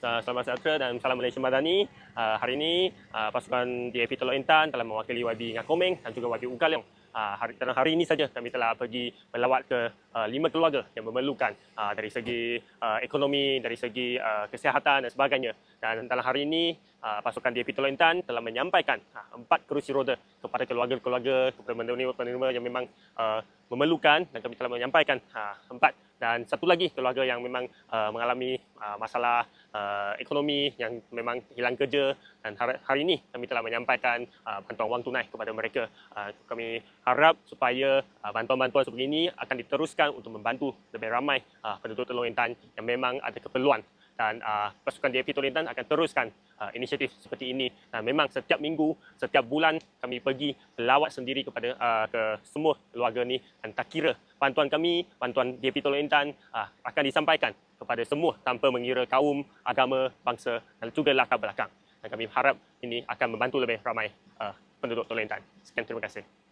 Uh, Selamat sejahtera dan salam Malaysia Madani. Uh, hari ini uh, pasukan DAP Teluk Intan telah mewakili YB Ngakomeng dan juga YB Ugal yang uh, hari, dalam hari ini saja kami telah pergi melawat ke uh, lima keluarga yang memerlukan uh, dari segi uh, ekonomi, dari segi uh, kesihatan dan sebagainya. Dan dalam hari ini uh, pasukan DAP Teluk Intan telah menyampaikan uh, empat kerusi roda kepada keluarga-keluarga, kepada penerima-penerima yang memang uh, memerlukan dan kami telah menyampaikan uh, empat dan satu lagi keluarga yang memang uh, mengalami uh, masalah uh, ekonomi yang memang hilang kerja dan hari, hari ini kami telah menyampaikan uh, bantuan wang tunai kepada mereka. Uh, kami harap supaya uh, bantuan-bantuan seperti ini akan diteruskan untuk membantu lebih ramai uh, penduduk Teluk Intan yang memang ada keperluan dan uh, pasukan DAP Teluk Intan akan teruskan uh, inisiatif seperti ini. Dan memang setiap minggu, setiap bulan kami pergi lawat sendiri kepada uh, ke semua keluarga ni dan tak kira bantuan kami, bantuan DAP Teluk Intan uh, akan disampaikan kepada semua tanpa mengira kaum, agama, bangsa dan juga latar belakang. Dan kami harap ini akan membantu lebih ramai uh, penduduk Teluk Intan. Sekian terima kasih.